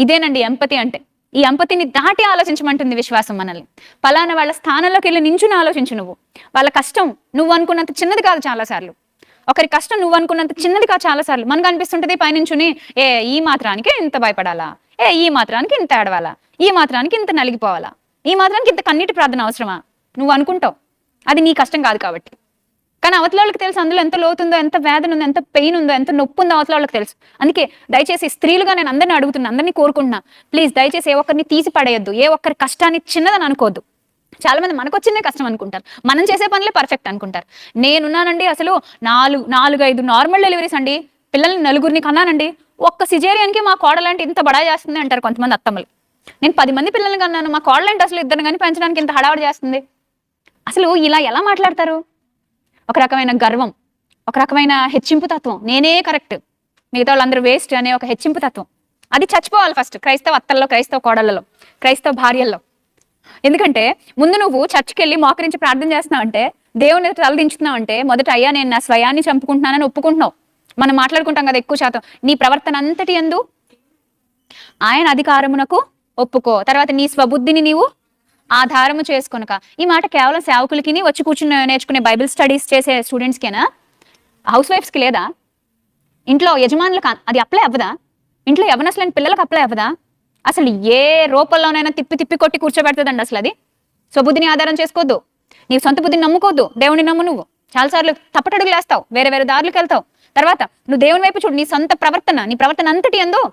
ఇదేనండి ఎంపతి అంటే. ఈ ఎంపతిని దాటి ఆలోచించమంటుంది విశ్వాసం మనల్ని. పలానా వాళ్ళ స్థానంలోకి వెళ్ళి నించుని ఆలోచించు నువ్వు. వాళ్ళ కష్టం నువ్వు అనుకున్నంత చిన్నది కాదు చాలాసార్లు ఒకరి కష్టం నువ్వు అనుకున్నంత చిన్నది కాదు చాలాసార్లు మనకు అనిపిస్తుంటది పైనుంచుని ఏ ఈ మాత్రానికి ఇంత భయపడాలా? ఏ ఈ మాత్రానికి ఇంత ఏడవాలా? ఈ మాత్రానికి ఇంత నలిగిపోవాలా? ఈ మాత్రానికి ఇంత కన్నీటి ప్రార్థన అవసరమా? నువ్వు అనుకుంటావు. అది నీ కష్టం కాదు కాబట్టి. కానీ అవతల వాళ్ళకి తెలుసు అందులో ఎంత లోతుందో ఎంత వేదన ఉందో ఎంత పెయిన్ ఉందో ఎంత నొప్పి ఉందో అవతల వాళ్ళకి తెలుసు. అందుకే దయచేసి స్త్రీలుగా నేను అందరిని అడుగుతున్నా అందరినీ కోరుకుంటున్నా. ప్లీజ్ దయచేసి ఏ ఒక్కరిని తీసి పడేయద్దు ఏ ఒక్కరి కష్టాన్ని చిన్నదని అనుకోవద్దు. చాలా మంది మనకు వచ్చిందే కష్టం అనుకుంటారు. మనం చేసే పనులే పర్ఫెక్ట్ అనుకుంటారు. నేనున్నానండి అసలు నాలుగు నాలుగు ఐదు నార్మల్ డెలివరీస్ అండి. పిల్లల్ని నలుగురిని కన్నానండి. ఒక్క సిజేరియన్కి మా కోడలంటే ఇంత బడా చేస్తుంది అంటారు కొంతమంది అత్తమ్మలు. నేను పది మంది పిల్లల్ని కన్నాను మా కోడలంటే అసలు ఇద్దరు కానీ పెంచడానికి ఇంత హడావడి చేస్తుంది. అసలు ఇలా ఎలా మాట్లాడతారు? ఒక రకమైన గర్వం ఒక రకమైన హెచ్చింపు తత్వం. నేనే కరెక్ట్. మిగతా వాళ్ళందరూ వేస్ట్ అనే ఒక హెచ్చింపు తత్వం. అది చచ్చిపోవాలి ఫస్ట్ క్రైస్తవ అత్తల్లో క్రైస్తవ కోడళ్ళలో క్రైస్తవ భార్యల్లో. ఎందుకంటే ముందు నువ్వు చర్చికి వెళ్ళి మోకరించి ప్రార్థన చేస్తున్నావు అంటే దేవుని తలదించుతున్నావు అంటే మొదట అయ్యా నేను నా స్వయాన్ని చంపుకుంటున్నానని ఒప్పుకుంటున్నావు. మనం మాట్లాడుకుంటాం కదా ఎక్కువ శాతం. నీ ప్రవర్తన అంతటి ఎందు? ఆయన అధికారమునకు ఒప్పుకో. తర్వాత నీ స్వబుద్ధిని నీవు ఆధారము చేసుకొనక. ఈ మాట కేవలం సేవకులకి వచ్చి కూర్చుని నేర్చుకునే బైబిల్ స్టడీస్ చేసే స్టూడెంట్స్కేనా హౌస్ వైఫ్స్కి లేదా? ఇంట్లో యజమానులకు అది అప్లై అవ్వదా? ఇంట్లో యవనస్తులైన పిల్లలకు అప్లై అవ్వదా? అసలు ఏ రూపంలోనైనా తిప్పి తిప్పి కొట్టి కూర్చోబెడుతుందండి అసలు అది. స్వబుద్ధిని ఆధారం చేసుకోవద్దు నీ సొంత బుద్ధిని నమ్ముకోవద్దు దేవుని నమ్ము నువ్వు. చాలాసార్లు తప్పటడుగులు వేస్తావు వేరే వేరే దారులకు వెళ్తావు. తర్వాత నువ్వు దేవుని వైపు చూడు. నీ సొంత ప్రవర్తన నీ ప్రవర్తన అంతటి ఎందు.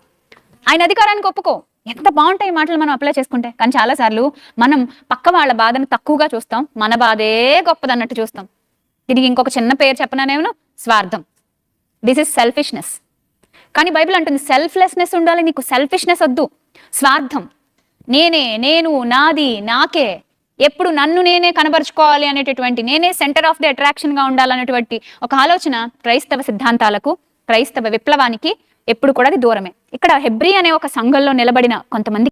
ఆయన అధికారానికి ఒప్పుకో. ఎంత బాగుంటాయి మాటలు మనం అప్లై చేసుకుంటే? కానీ చాలాసార్లు మనం పక్క వాళ్ళ బాధను తక్కువగా చూస్తాం మన బాధే గొప్పదన్నట్టు చూస్తాం. దీనికి ఇంకొక చిన్న పేరు చెప్పనానేమో స్వార్థం. దిస్ ఇస్ సెల్ఫిష్నెస్ కానీ బైబిల్ అంటుంది సెల్ఫ్లెస్నెస్ ఉండాలి నీకు సెల్ఫిష్నెస్ వద్దు. స్వార్థం. నేనే నేను నాది నాకే. ఎప్పుడు నన్ను నేనే కనబరుచుకోవాలి అనేటటువంటి నేనే సెంటర్ ఆఫ్ ది అట్రాక్షన్గా ఉండాలనేటువంటి ఒక ఆలోచన క్రైస్తవ సిద్ధాంతాలకు క్రైస్తవ విప్లవానికి ఎప్పుడు కూడా అది దూరమే. ఇక్కడ హెబ్రీ అనే ఒక సంఘంలో నిలబడిన కొంతమంది